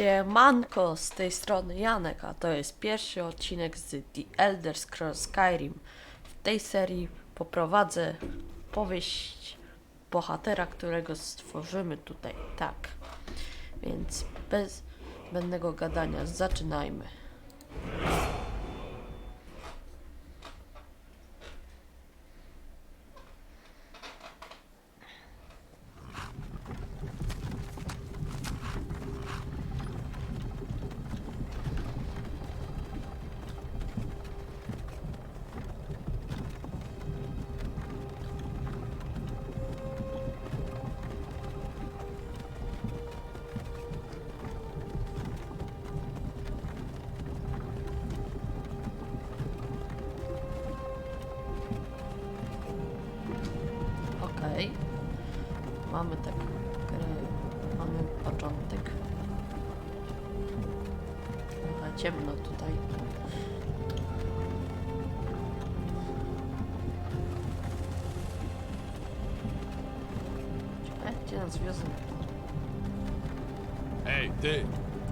Siemanko, z tej strony Janek, a to jest pierwszy odcinek z The Elder Scrolls Skyrim. W tej serii poprowadzę powieść bohatera, którego stworzymy tutaj, tak. Więc bez zbędnego gadania zaczynajmy. Mamy tak grę. Mamy początek. Trochę ciemno tutaj. Gdzie nas wiozą? Ej, ty!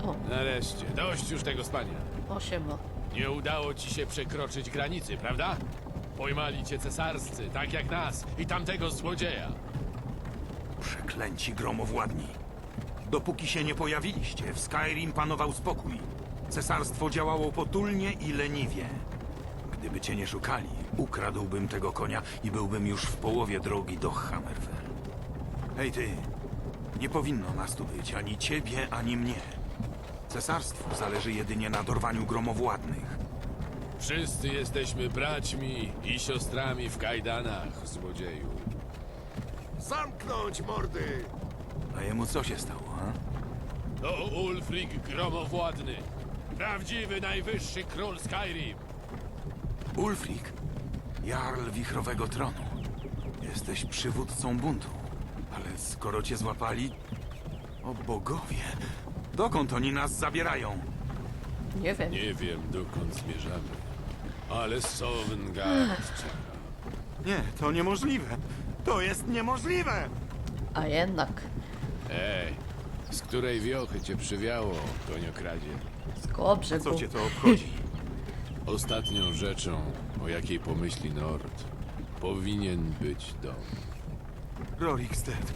O, Nareszcie, dość już tego spania. osiema. Nie udało ci się przekroczyć granicy, prawda? Pojmali cię cesarscy, tak jak nas i tamtego złodzieja. Przeklęci gromowładni. Dopóki się nie pojawiliście, w Skyrim panował spokój. Cesarstwo działało potulnie i leniwie. Gdyby cię nie szukali, ukradłbym tego konia i byłbym już w połowie drogi do Hammerfell. Hej ty, nie powinno nas tu być ani ciebie, ani mnie. Cesarstwu zależy jedynie na dorwaniu gromowładnych. Wszyscy jesteśmy braćmi i siostrami w kajdanach, złodzieju. Zamknąć mordy! A jemu co się stało, ha? To Ulfric Gromowładny. Prawdziwy najwyższy król Skyrim. Ulfric, Jarl Wichrowego Tronu. Jesteś przywódcą buntu. Ale skoro cię złapali... O bogowie! Dokąd oni nas zabierają? Nie wiem. Nie wiem, dokąd zmierzamy. Ale Sovngarde czeka. Nie, to niemożliwe. To jest niemożliwe! A jednak. Ej, z której wiochy cię przywiało, koniokradzie? Z koło brzegu. Co cię to obchodzi? Ostatnią rzeczą, o jakiej pomyśli Nord, powinien być dom. Rorikstead.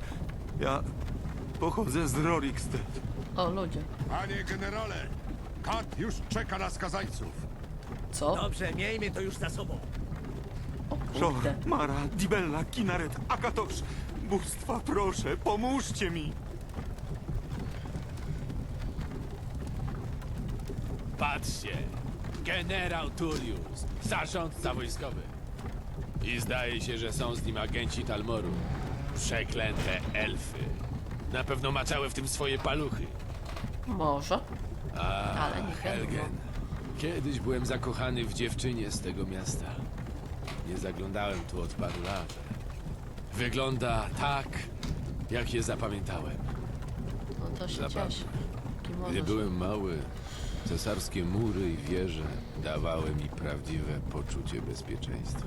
Ja pochodzę z Rorikstead. O, ludzie. Panie generale, kat już czeka na skazańców. Co? Dobrze, miejmy to już za sobą. O Szor, kurde. Mara, Dibella, Kinaret, Akatosz. Bóstwa, proszę, pomóżcie mi! Patrzcie! Generał Tullius, zarządca wojskowy. I zdaje się, że są z nim agenci Talmoru. Przeklęte elfy. Na pewno maczały w tym swoje paluchy. Może. A, Ale nie. Helgen. Kiedyś byłem zakochany w dziewczynie z tego miasta. Nie zaglądałem tu od paru lat. Wygląda tak, jak je zapamiętałem. No to się Zabawne. cieszę. Gdy byłem mały, cesarskie mury i wieże dawały mi prawdziwe poczucie bezpieczeństwa.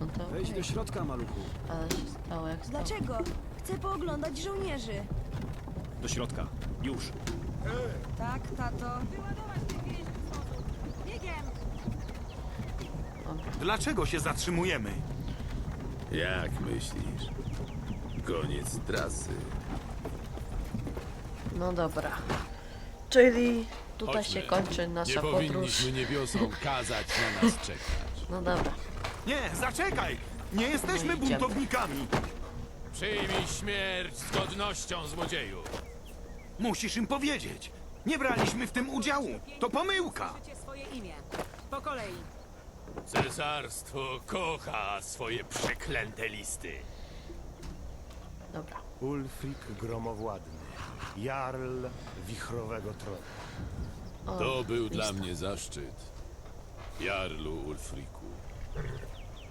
No to Wejdź okej. do środka, maluchu. Ale się stało jak stało. Dlaczego? Chcę pooglądać żołnierzy. Do środka. Już. Tak, tato. Wyładować ten więź Dlaczego się zatrzymujemy? Jak myślisz? Koniec trasy. No dobra. Czyli tutaj Chodźmy. się kończy nasza Nie podróż. powinniśmy niebiosom kazać na nas czekać. No dobra. Nie, zaczekaj! Nie jesteśmy No idziemy. buntownikami! Przyjmij śmierć z godnością, złodzieju! Musisz im powiedzieć! Nie braliśmy w tym udziału! To pomyłka! swoje imię. Po kolei. Cesarstwo kocha swoje przeklęte listy. Dobra. Ulfric Gromowładny, Jarl Wichrowego Tronu. O, To był dla mnie zaszczyt. Jarlu Ulfriku.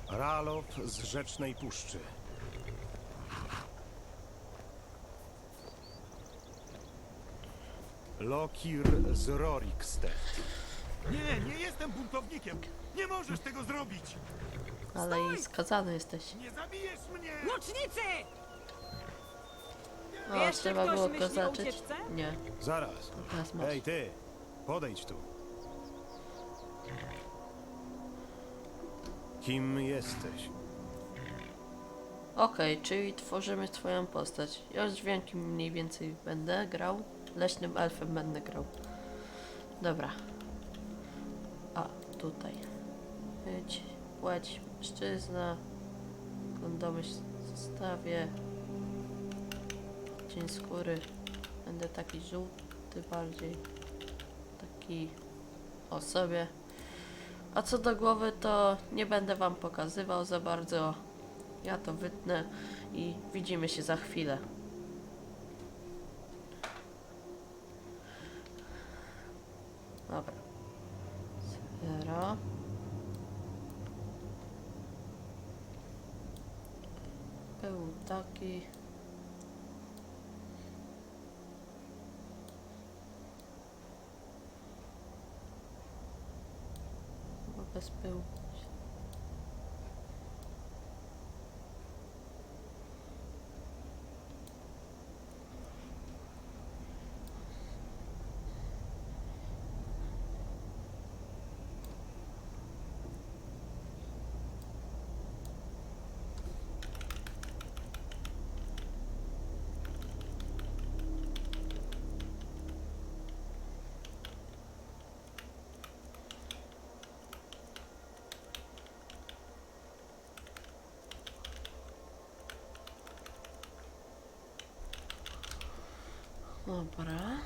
Ralof z Rzecznej Puszczy. Lokir z Rorikstead. Nie, nie jestem buntownikiem! Nie możesz tego zrobić! Ale i skazany jesteś. Nie zabijesz mnie! Łucznicy! O, Wiesz, czy trzeba ktoś było go o zacząć? ucieczce? Nie, Zaraz. teraz masz. Ej, ty! Podejdź tu. Kim jesteś? Okej, czyli tworzymy swoją postać. Ja z dźwiękiem mniej więcej będę grał. Leśnym elfem będę grał. Dobra. A, tutaj. Być, płeć, mężczyzna. Kondomy stawię. Cień skóry. Będę taki żółty bardziej. Taki o sobie. A co do głowy, to nie będę wam pokazywał za bardzo. Ja to wytnę i widzimy się za chwilę. Dobra. Zero. Był taki. Chyba Bez pyłu. Dobra.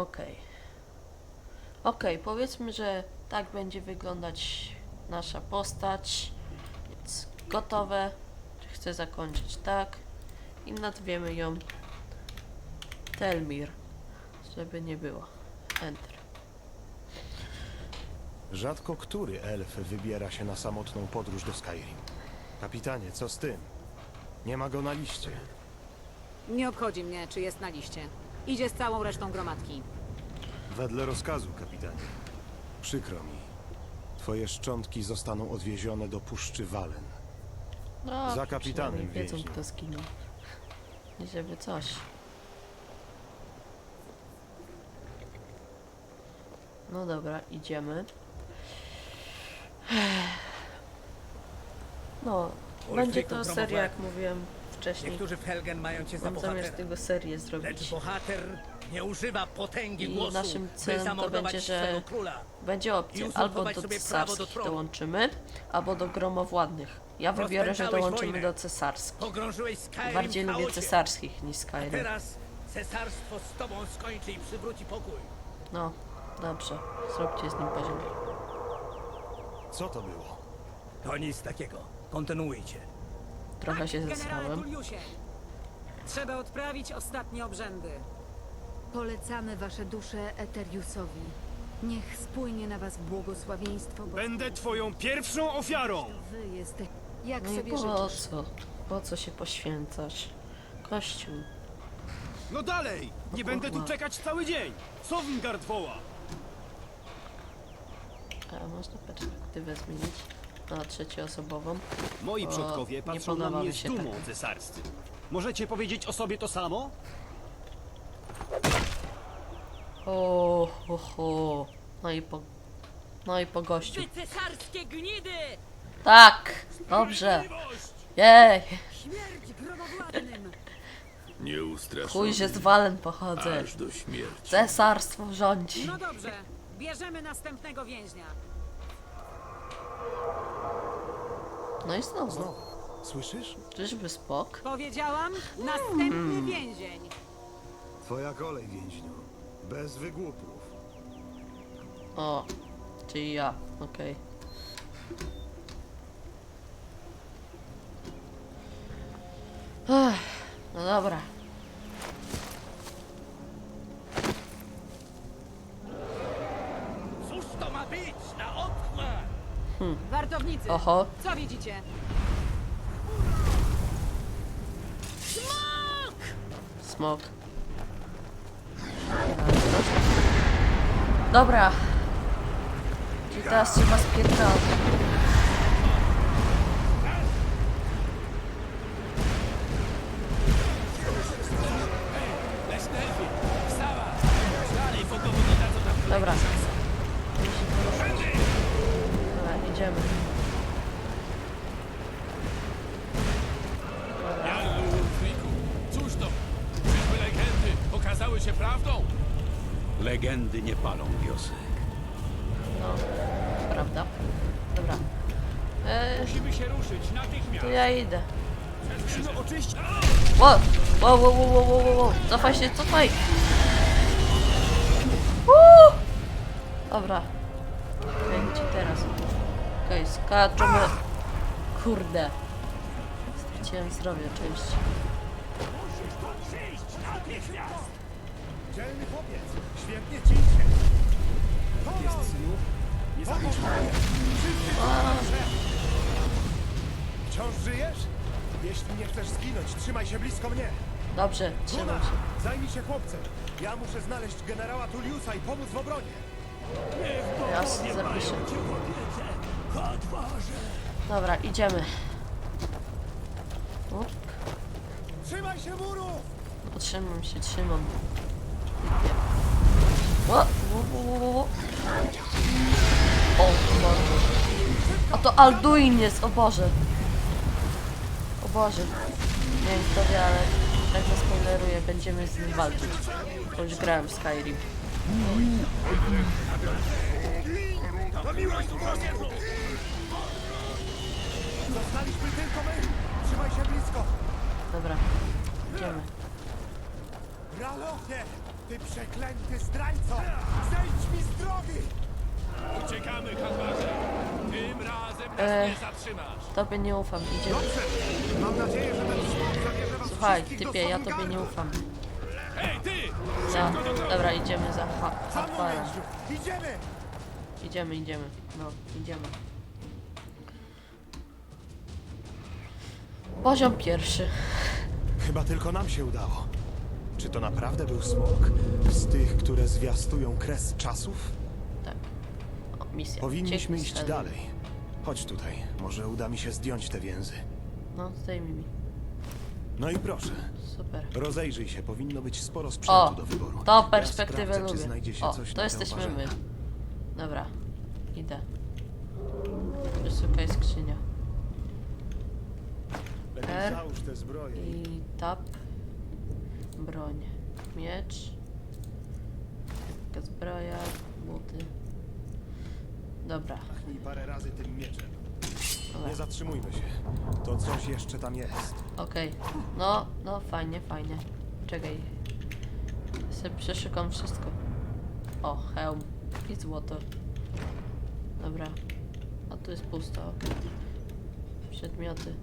Okej. Okej, powiedzmy, że tak będzie wyglądać nasza postać. Więc gotowe. Chcę zakończyć tak. I nazwiemy ją Telmir. Żeby nie było. Enter. Rzadko który elf wybiera się na samotną podróż do Skyrim. Kapitanie, co z tym? Nie ma go na liście. Nie obchodzi mnie, czy jest na liście. Idzie z całą resztą gromadki. Wedle rozkazu, kapitanie. Przykro mi. Twoje szczątki zostaną odwiezione do Puszczy Walen. No, Za kapitanem przynajmniej wiedzą kto zginął. I żeby coś. No dobra, idziemy. No, będzie to seria, jak mówiłem wcześniej. Niektórzy w Helgen mają cię za Mam zamiar z bohatera. tego serię Lecz zrobić. bohater nie używa potęgi I głosu, naszym by celem to zamordować będzie, że swego króla. Będzie opcja albo do sobie prawo do cesarskich tronu. dołączymy, albo do gromowładnych. Ja wybiorę, że Rozpętałeś dołączymy wojnę. do cesarskich. Pogrążyłeś Skyrim Bardziej w lubię chaosie. cesarskich niż Skyrim. teraz cesarstwo z tobą skończy i przywróci pokój. No, dobrze. Zróbcie z nim poziom. Co to było? To nic takiego. Kontynuujcie. Trochę się Generale zesrałem. Trzeba odprawić ostatnie obrzędy. Polecamy wasze dusze Eteriusowi. Niech spłynie na was błogosławieństwo, bo Będę twoją pierwszą ofiarą! wy jesteście jak No i sobie po życzysz. co? Po co się poświęcać? Kościół. No dalej! Nie będę tu kurwa. czekać cały dzień! Sovngard woła! A można perspektywę zmienić na trzecioosobową. Moi O, przodkowie nie patrzą na podoba mnie mi z się dumą tak. cesarscy. Możecie powiedzieć o sobie to samo? O, ho, ho. No i po... No i po gościu. cesarskie gnidy! Tak! Dobrze! Jej! Śmierć gromowładnym! Nieustraszony. Chuj, że z Walen pochodzę. Aż do śmierci. Cesarstwo rządzi. No dobrze, bierzemy następnego więźnia. No i znowu. Znowu. Słyszysz? Czyżby spok? Powiedziałam, następny więzień. Twoja kolej, więźniu. Bez wygłupów. O, czyli ja, okej. Ech, No dobra. Wartownicy, Oho, co widzicie? smok. Dobra. Czyli teraz trzeba spierdalać. Nie palą wiosek. No, prawda. Dobra. E, Musimy się ruszyć natychmiast. to ja idę. Musimy oczyścić... Wow, wow, wow, wow, wow, wow, wow. Cofaj się, cofaj. Uuu. Dobra. Ci teraz? Okej, okay, skaczemy. Kurde. Straciłem zdrowie oczywiście. Dzielny chłopiec. Świetnie ci idzie. Jest synu? Nie zabierz Wciąż żyjesz? Jeśli nie chcesz zginąć, trzymaj się blisko mnie. Dobrze, trzymam Tuna, się. zajmij się chłopcem. Ja muszę znaleźć generała Tulliusa i pomóc w obronie. Ja sobie zapiszę. Dobra, idziemy. Up. Trzymaj się muru! Trzymam się, trzymam. O, o Boże. A to Alduin jest, o Boże. O Boże. Nie wiem kto wie, ale tak to spoileruję, będziemy z nim walczyć. Bo już grałem w Skyrim. Zostaliśmy tylko. Trzymaj się blisko. Dobra, idziemy. Ty przeklęty zdrajco! Zejdź mi z drogi! Uciekamy, handlarze! Tym razem nas E. nie zatrzymasz! Tobie nie ufam, idziemy. Mam nadzieję, że ten smok zabierze was Słuchaj, wszystkich do typie, ja tobie nie ufam. Hej, ty! Za, dobra, idziemy za ha Za mną. Idziemy! Idziemy, idziemy. No, idziemy. Poziom pierwszy. Chyba tylko nam się udało. Czy to naprawdę był smok? Z tych, które zwiastują kres czasów? Tak. O, misja. Powinniśmy iść dalej. Chodź tutaj. Może uda mi się zdjąć te więzy. No, zdejmij mi. No i proszę. Super. Rozejrzyj się, powinno być sporo sprzętu O, do wyboru. tą Ja perspektywę sprawdzę, czy lubię. znajdzie się O, coś to na jesteśmy my. Dobra. Idę. Wysoka jest skrzynia. Lepiej I tap. Broń. Miecz. Lekka zbroja. Buty. Dobra. machnij parę razy tym mieczem. Dobra. Nie zatrzymujmy się. To coś jeszcze tam jest. Okej. No, no fajnie, fajnie. Czekaj. Sobie przeszukam wszystko. O, hełm. I złoto. Dobra. A tu jest pusto, okej. Przedmioty.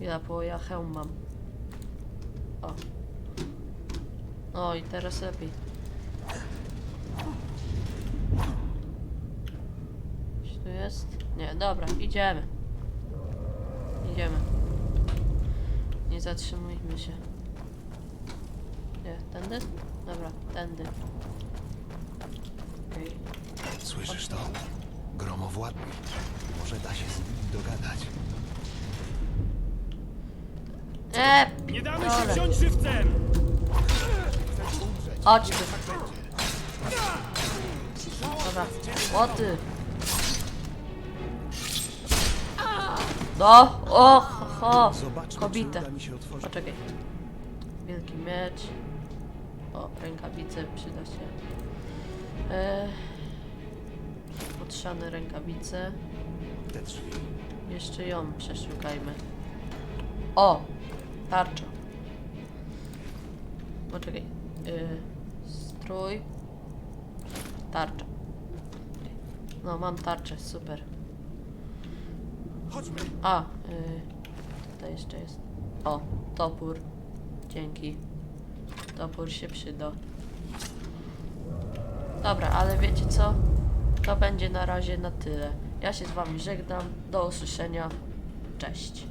Ja, bo ja hełm mam. O. O, i teraz lepiej. Coś tu jest? Nie, dobra, idziemy. Idziemy. Nie zatrzymujmy się. Nie, tędy? Dobra, tędy. Okej. Słyszysz to? Gromowładny. Może da się z nim dogadać. Eee, Nie damy się wziąć żywcem! Chodź tu. Dobra. No, o, czy uda mi się otworzyć. Poczekaj. Wielki miecz. O, rękawice przyda się. E, Potrzane rękawice. Jeszcze ją przeszukajmy. O! Tarcza. Poczekaj. Yy, strój. Tarcza. No, mam tarczę, super. Chodźmy. A, y, tutaj jeszcze jest. O, topór. Dzięki. Topór się przyda. Dobra, ale wiecie co? To będzie na razie na tyle. Ja się z wami żegnam. Do usłyszenia. Cześć.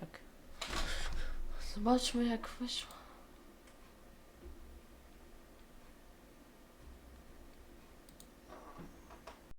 Tak. Zobaczmy jak wyszło.